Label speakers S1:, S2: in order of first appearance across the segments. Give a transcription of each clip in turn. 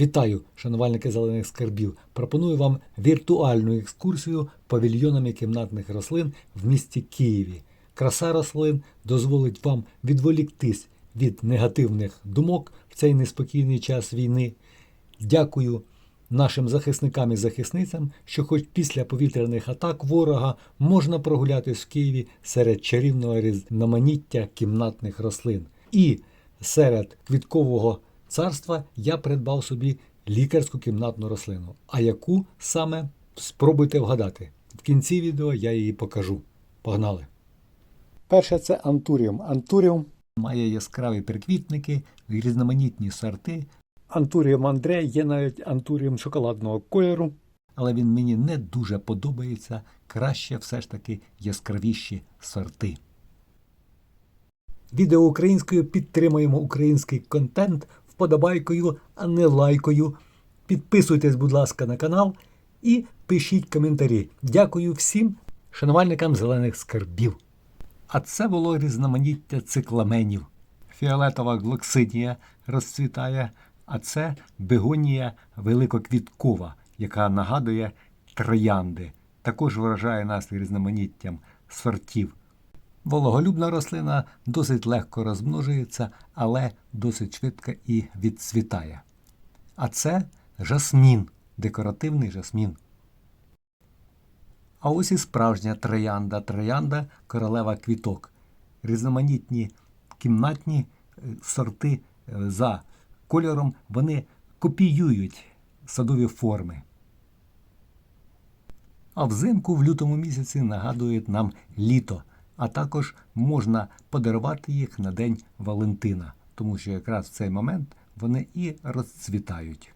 S1: Вітаю, шанувальники зелених скарбів. Пропоную вам віртуальну екскурсію павільйонами кімнатних рослин в місті Києві. Краса рослин дозволить вам відволіктись від негативних думок в цей неспокійний час війни. Дякую нашим захисникам і захисницям, що хоч після повітряних атак ворога можна прогулятись в Києві серед чарівного різноманіття кімнатних рослин. І серед квіткового царства я придбав собі лікарську кімнатну рослину. А яку саме спробуйте вгадати. В кінці відео я її покажу. Погнали! Перше це антуріум. Антуріум має яскраві приквітники, різноманітні сорти. Антуріум Андре є навіть антуріум шоколадного кольору. Але він мені не дуже подобається. Краще все ж таки яскравіші сорти. Відео українською підтримуємо український контент вподобайкою, а не лайкою. Підписуйтесь, будь ласка, на канал і пишіть коментарі. Дякую всім шанувальникам зелених скарбів. А це було різноманіття цикламенів. Фіолетова глоксидія розцвітає, а це бегонія великоквіткова, яка нагадує троянди. Також вражає нас різноманіттям сортів. Вологолюбна рослина досить легко розмножується, але досить швидко і відцвітає. А це жасмін, декоративний жасмін. А ось і справжня троянда. Троянда королева квіток. Різноманітні кімнатні е, сорти е, за кольором вони копіюють садові форми. А взимку в лютому місяці нагадують нам літо, а також можна подарувати їх на День Валентина, тому що якраз в цей момент вони і розцвітають.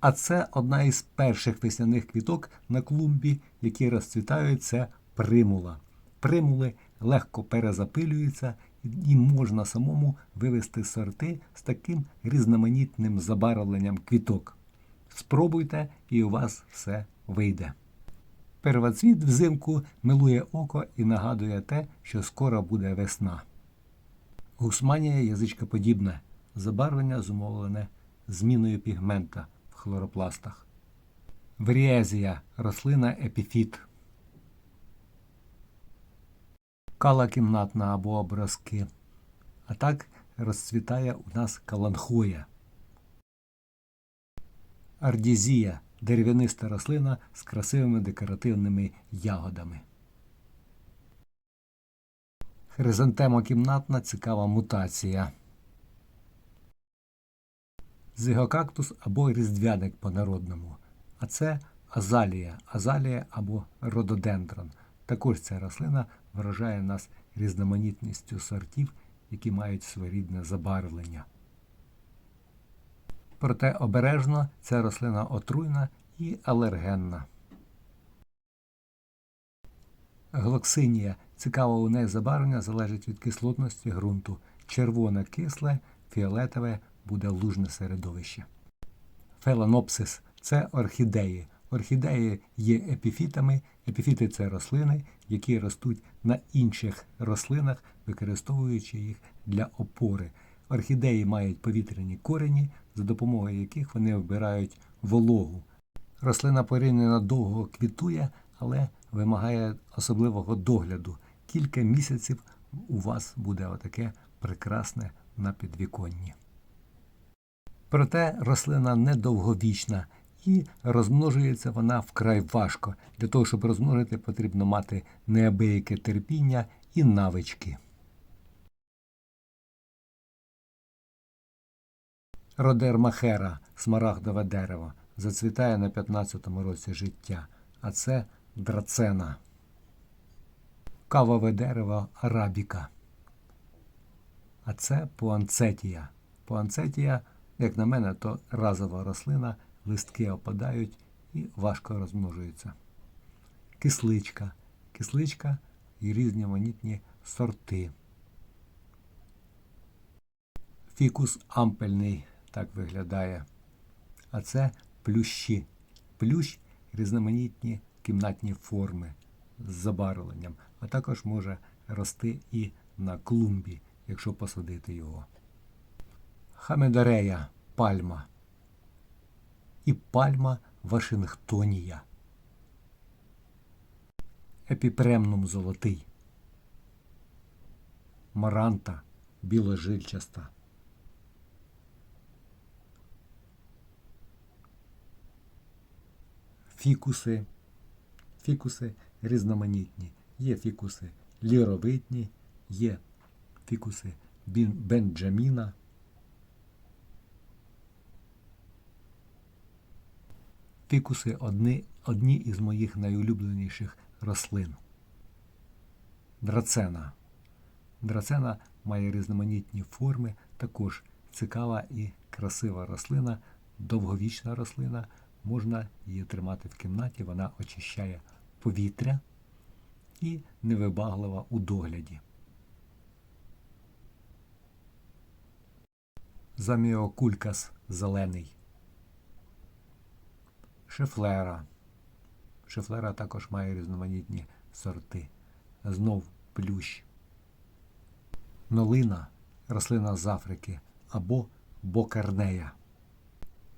S1: А це одна із перших весняних квіток на клумбі, які розцвітають, це примула. Примули легко перезапилюються і можна самому вивести сорти з таким різноманітним забарвленням квіток. Спробуйте, і у вас все вийде. Первоцвіт взимку милує око і нагадує те, що скоро буде весна. Гусманія язичкоподібне, забарвлення зумовлене зміною пігмента в хлоропластах. Вріезія рослина епіфіт. Кала кімнатна або образки. А так розцвітає у нас каланхоя. Ардізія дерев'яниста рослина з красивими декоративними ягодами. Хризантема кімнатна цікава мутація. Зигокактус або різдвяник по-народному. А це азалія, азалія або рододендрон. Також ця рослина вражає нас різноманітністю сортів, які мають своєрідне забарвлення. Проте обережно ця рослина отруйна і алергенна. Глоксинія цікаве у неї забарвлення залежить від кислотності ґрунту. Червоне кисле, фіолетове буде лужне середовище. Феланопсис це орхідеї. Орхідеї є епіфітами. Епіфіти це рослини, які ростуть на інших рослинах, використовуючи їх для опори. Орхідеї мають повітряні корені, за допомогою яких вони вбирають вологу. Рослина порівняно довго квітує, але вимагає особливого догляду. Кілька місяців у вас буде отаке прекрасне на підвіконні. Проте рослина недовговічна і розмножується вона вкрай важко. Для того, щоб розмножити, потрібно мати неабияке терпіння і навички. Родермахера смарагдове дерево зацвітає на 15-му році життя, а це драцена. Кавове дерево арабіка. А це пуанцетія. Пуанцетія, як на мене, то разова рослина, листки опадають і важко розмножуються. Кисличка. Кисличка і різноманітні сорти. Фікус ампельний так виглядає. А це плющі. Плющ різноманітні кімнатні форми з забарвленням, а також може рости і на клумбі, якщо посадити його. Хамедарея пальма і пальма Вашингтонія. Епіпремнум золотий. Маранта біложильчаста. Фікуси. Фікуси різноманітні. Є фікуси ліровидні, є фікуси Бенджаміна. Фікуси одні, одні із моїх найулюбленіших рослин. Драцена. Драцена має різноманітні форми, також цікава і красива рослина, довговічна рослина. Можна її тримати в кімнаті, вона очищає повітря і невибаглива у догляді. Заміокулькас зелений. Шефлера. Шефлера також має різноманітні сорти. Знов плющ. Нолина рослина з Африки або бокарнея.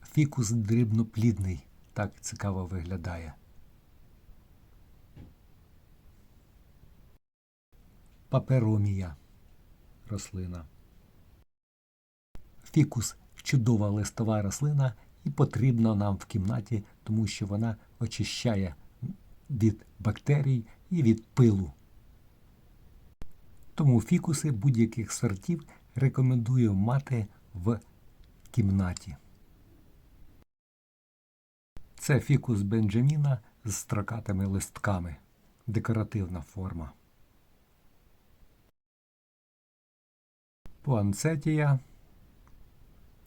S1: Фікус дрібноплідний. Так цікаво виглядає. Паперомія рослина. Фікус чудова листова рослина і потрібна нам в кімнаті, тому що вона очищає від бактерій і від пилу. Тому фікуси будь-яких сортів рекомендую мати в кімнаті. Це фікус Бенджаміна з строкатими листками. Декоративна форма. Пуанцетія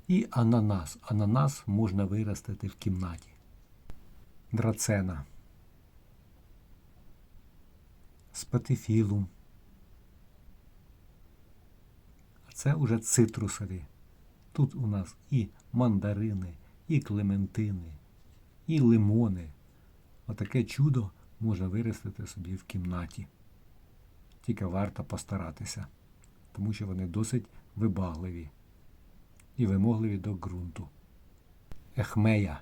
S1: і ананас. Ананас можна виростити в кімнаті. Драцена. Спатифілум. А це уже цитрусові. Тут у нас і мандарини, і клементини, і лимони. Отаке чудо можна виростити собі в кімнаті. Тільки варто постаратися, тому що вони досить вибагливі і вимогливі до ґрунту. Ехмея.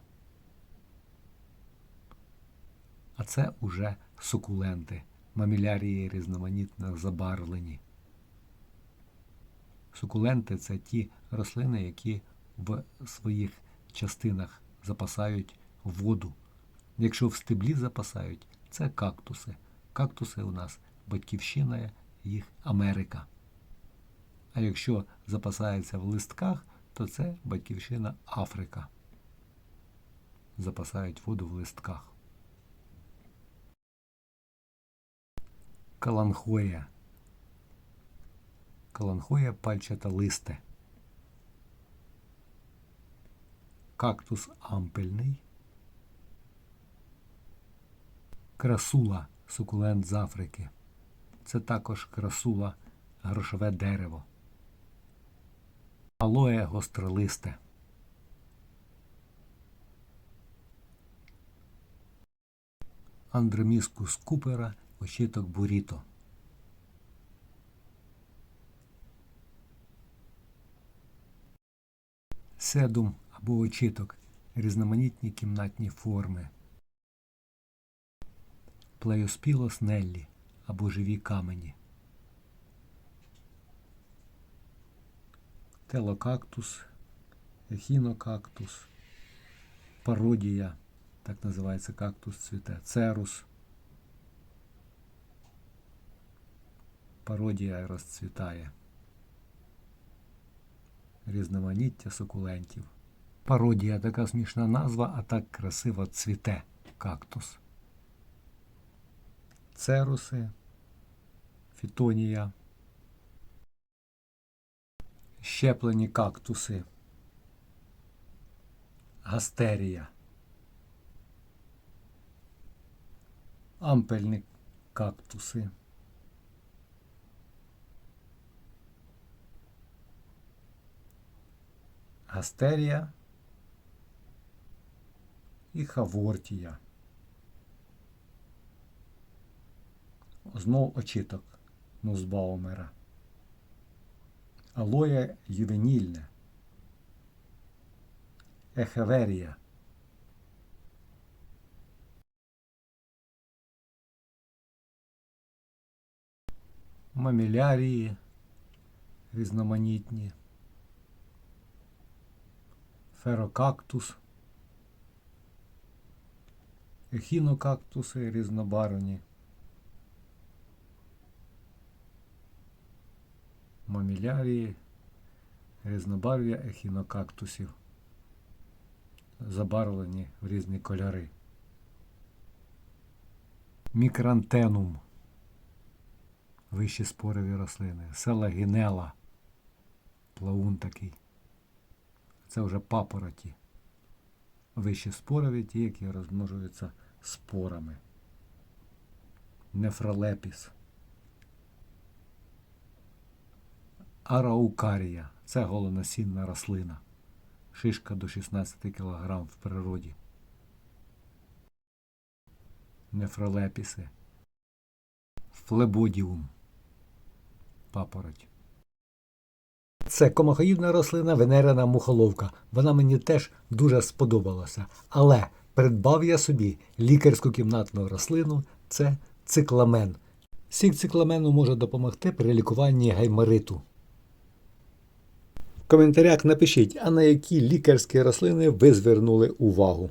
S1: А це уже сукуленти, мамілярії різноманітно забарвлені. Сукуленти це ті рослини, які в своїх частинах запасають воду. Якщо в стеблі запасають, це кактуси. Кактуси у нас батьківщина їх Америка. А якщо запасається в листках, то це батьківщина Африка. Запасають воду в листках. Каланхоя. Каланхоя пальчата листе. Кактус ампельний. Красула сукулент з Африки. Це також красула грошове дерево. Алоє гостролисте. Андроміскус купера очіток буріто. Седум або очіток різноманітні кімнатні форми. Плеоспілос неллі або живі камені. Телокактус, ехінокактус, пародія, так називається кактус цвіте, церус. Пародія розцвітає. Різноманіття сукулентів. Пародія така смішна назва, а так красиво цвіте кактус. Церуси, фітонія. Щеплені кактуси. Гастерія. Ампельні кактуси. Гастерія і хавортія. Знов очіток Нузбаумера. Алоє ювенільне. ехеверія. Мамілярії різноманітні. Ферокактус. Ехінокактуси різнобарвні. Мамілярії, різнобарв'я ехінокактусів, забарвлені в різні кольори. Мікрантенум. Вищі спорові рослини. Селагінела. Плавун такий. Це вже папороті. Вищі спорові ті, які розмножуються спорами. Нефролепіс. Араукарія це голоносінна рослина. Шишка до 16 кг в природі. Нефролепіси. Флебодіум. Папороть. Це комахоїдна рослина венерина мухоловка. Вона мені теж дуже сподобалася. Але придбав я собі лікарську кімнатну рослину це цикламен. Сік цикламену може допомогти при лікуванні гаймориту. Коментарях напишіть, а на які лікарські рослини ви звернули увагу.